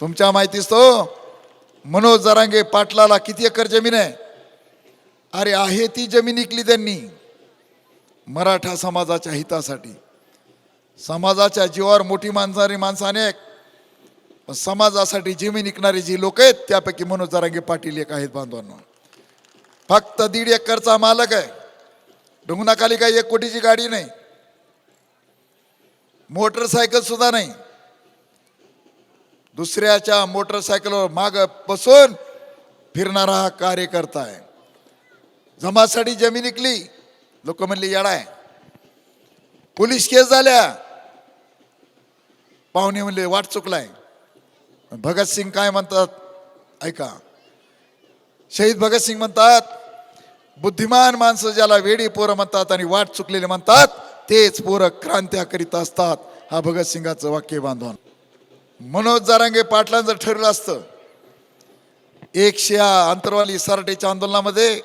तुमच्या माहितीच तो? मनोज जरांगे पाटलाला किती एकर जमीन आहे? अरे आहे ती जमीन इकली त्यांनी. मराठा समाजाच्या हितासाठी. समाजाच्या जीवावर मोठी माणसारी माणसं अनेक पण समाजासाठी जमीन विकणारी जी लोक आहेत त्यापैकी मनोज जरांगे पाटील एक आहेत बांधवांना. फक्त दीड एकरचा मालक आहे. डोंगनाखाली काही एक कोटीची गाडी नाही. मोटरसायकल सुद्धा नाही. दुसऱ्याच्या मोटरसायकलवर माग बसून फिरणारा हा कार्यकर्ता आहे. जमासाठी जमीन निकली लोक म्हणले येडाय आहे. पोलीस केस झाल्या. पाहुणे म्हणले वाट चुकलाय भगतसिंग काय म्हणतात? ऐका. शहीद भगतसिंग म्हणतात बुद्धिमान माणसं ज्याला वेडी पोरं म्हणतात आणि वाट चुकलेले म्हणतात तेच पोरं क्रांत्या करीत असतात. हा भगतसिंगाचं वाक्य बांधून मनोज जारांगे पाटलांचं ठरलं असतं. एकशे अंतरवाली सरटेच्या आंदोलनामध्ये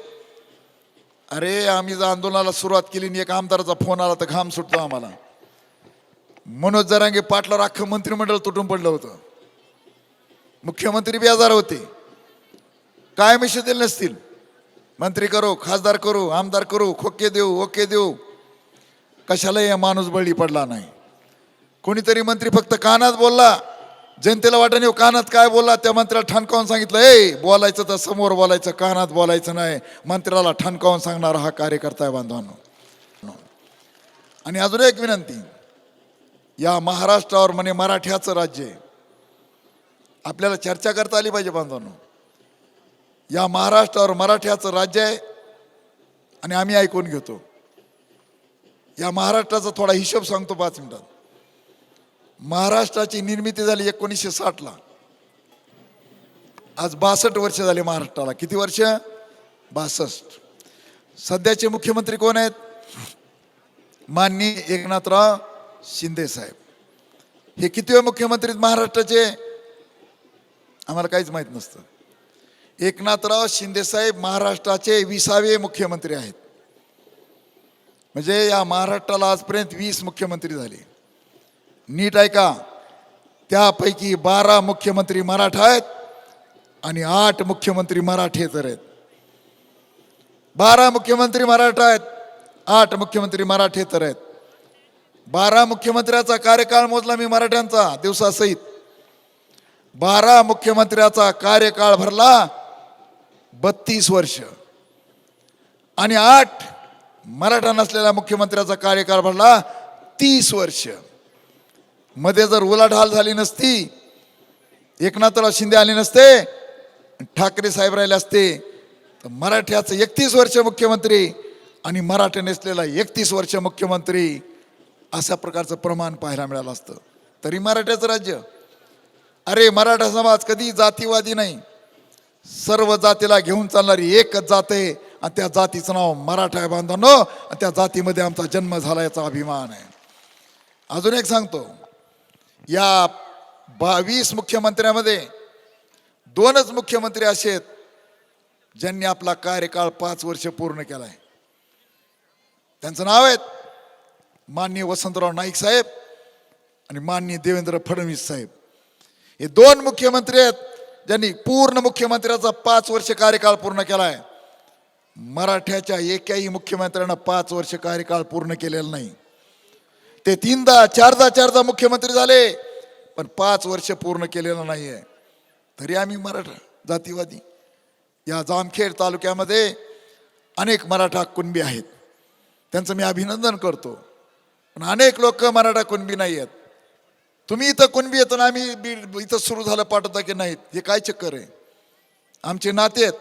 अरे आम्ही जर आंदोलनाला सुरुवात केली आणि एक आमदाराचा फोन आला तर घाम सुटतो आम्हाला. मनोज जरांगे पाटलावर अख्खं मंत्रिमंडळ तुटून पडलं होतं. मुख्यमंत्री बेजार होते. काय मिशन दिले नसतील. मंत्री करू खासदार करू आमदार करू खोके देऊ ओके देऊ. कशाला या माणूस बळी पडला नाही. कोणीतरी मंत्री फक्त कानात बोलला जनतेला वाटण येऊ कानात काय बोलला? त्या मंत्र्याला ठणकावून सांगितलं ए बोलायचं तर समोर बोलायचं कानात बोलायचं नाही. मंत्र्याला ठणकावून सांगणारा हा कार्यकर्ता आहे बांधवांनो. आणि अजून एक विनंती. या महाराष्ट्रावर म्हणे मराठ्याचं राज्य आहे. आपल्याला चर्चा करता आली पाहिजे बांधवांनो. या महाराष्ट्रावर मराठ्याचं राज्य आहे आणि आम्ही ऐकून घेतो. या महाराष्ट्राचा थोडा हिशोब सांगतो पाच मिनिटात. महाराष्ट्राची निर्मिती झाली एकोणीसशे साठला आज बासष्ट वर्ष झाले महाराष्ट्राला. किती वर्ष? बासष्ट. सध्याचे मुख्यमंत्री कोण आहेत? माननीय एकनाथराव शिंदे साहेब. हे किती वेळ मुख्यमंत्री आहेत महाराष्ट्राचे? आम्हाला काहीच माहीत नसतं. एकनाथराव शिंदे साहेब महाराष्ट्राचे विसावे मुख्यमंत्री आहेत. म्हणजे या महाराष्ट्राला आजपर्यंत वीस मुख्यमंत्री झाले. नीट ऐका त्यापैकी बारा मुख्यमंत्री मराठा आहेत आणि आठ मुख्यमंत्री मराठेतर आहेत. बारा मुख्यमंत्री मराठा आहेत आठ मुख्यमंत्री मराठेतर आहेत. बारा मुख्यमंत्र्याचा कार्यकाळ मोजला मी मराठ्यांचा दिवसासहित बारा मुख्यमंत्र्याचा कार्यकाळ भरला बत्तीस वर्ष. आणि आठ मराठा नसलेल्या मुख्यमंत्र्याचा कार्यकाळ भरला तीस वर्ष. मध्ये जर उलाढाल झाली नसती एकनाथराव शिंदे आले नसते ठाकरे साहेब राहिले असते तर मराठ्याचं एकतीस वर्ष मुख्यमंत्री आणि मराठा नेसलेला एकतीस वर्ष मुख्यमंत्री अशा प्रकारचं प्रमाण पाहायला मिळालं असतं. तरी मराठ्याचं राज्य. अरे मराठा समाज कधी जातीवादी नाही. सर्व जातीला घेऊन चालणारी एकच जात आहे आणि त्या जातीचं नाव मराठा आहे बांधवांनो आणि त्या जातीमध्ये आमचा जन्म झाला याचा अभिमान आहे. अजून एक सांगतो. या बावीस मुख्यमंत्र्यामध्ये दोनच मुख्यमंत्री असे आहेत ज्यांनी आपला कार्यकाळ पाच वर्ष पूर्ण केला आहे त्यांचं नाव आहेत माननीय वसंतराव नाईक साहेब आणि माननीय देवेंद्र फडणवीस साहेब. हे दोन मुख्यमंत्री आहेत ज्यांनी पूर्ण मुख्यमंत्र्याचा पाच वर्ष कार्यकाळ पूर्ण केला आहे मराठ्याच्या एकाही मुख्यमंत्र्यांना पाच वर्ष कार्यकाळ पूर्ण केलेला नाही. ते तीनदा चारदा चारदा मुख्यमंत्री झाले पण पाच वर्ष पूर्ण केलेलं नाही आहे तरी आम्ही मराठा जातीवादी या जामखेड तालुक्यामध्ये अनेक मराठा कुणबी आहेत. त्यांचं मी अभिनंदन करतो. पण अनेक लोक मराठा कुणबी नाही आहेत. तुम्ही इथं कुणबी येतो ना आम्ही इथं सुरू झालं पाठवता की नाहीत? हे काय चक्कर आहे? आमचे नाते आहेत.